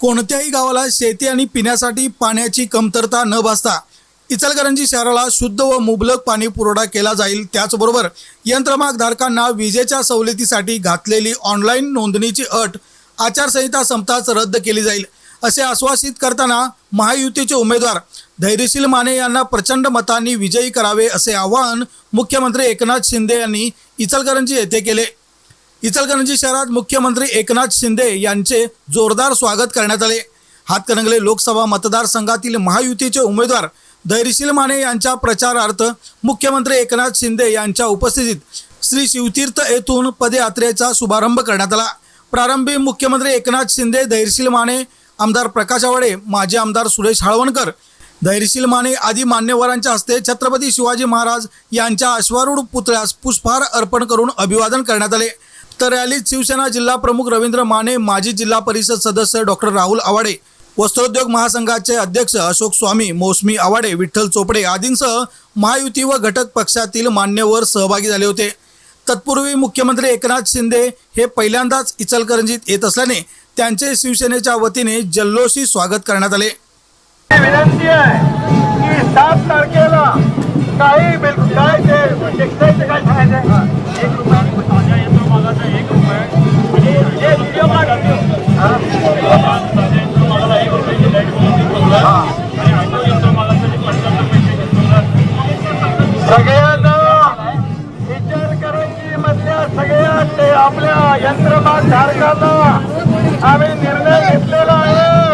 कोणत्याही गावाला शेती आणि पिण्यासाठी पाण्याची कमतरता न भासता इचलकरंजी शहराला शुद्ध व मुबलक पाणी पुरवठा केला जाईल त्याचबरोबर यंत्रमागधारकांना विजेच्या सवलतीसाठी घातलेली ऑनलाईन नोंदणीची अट आचारसंहिता संपताच रद्द केली जाईल असे आश्वासित करताना महायुतीचे उमेदवार धैर्यशील माने यांना प्रचंड मतांनी विजयी करावे असे आवाहन मुख्यमंत्री एकनाथ शिंदे यांनी इचलकरंजी येथे केले. इचलकरंजी शहरात मुख्यमंत्री एकनाथ शिंदे यांचे जोरदार स्वागत करण्यात आले. हातकणंगले लोकसभा मतदारसंघातील महायुतीचे उमेदवार धैर्यशील माने यांच्या प्रचारार्थ मुख्यमंत्री एकनाथ शिंदे यांच्या उपस्थितीत श्री शिवतीर्थ येथून पदयात्रेचा शुभारंभ करण्यात आला. प्रारंभी मुख्यमंत्री एकनाथ शिंदे धैर्यशील माने आमदार प्रकाश आवाडे माजी आमदार सुरेश हाळवणकर धैर्यशील माने आदी मान्यवरांच्या हस्ते छत्रपती शिवाजी महाराज यांच्या अश्वारूढ पुतळ्यास पुष्पहार अर्पण करून अभिवादन करण्यात आले. तर रॅलीत शिवसेना जिल्हा प्रमुख रवींद्र माने माजी जिल्हा परिषद सदस्य डॉक्टर राहुल आवाडे वस्त्रोद्योग महासंघाचे अध्यक्ष अशोक स्वामी मौसमी आवाडे विठ्ठल चोपडे आदींसह महायुती व घटक पक्षातील मान्यवर सहभागी झाले होते. तत्पूर्वी मुख्यमंत्री एकनाथ शिंदे हे पहिल्यांदाच इचलकरंजीत येत असल्याने त्यांचे शिवसेनेच्या वतीने जल्लोषी स्वागत करण्यात आले. विनंती आहे की सात तारखेला काही बिलकुल काय ते काय सांगायचं आपल्या यंत्रमाग धारकांना आम्ही निर्णय घेतलेला आहे.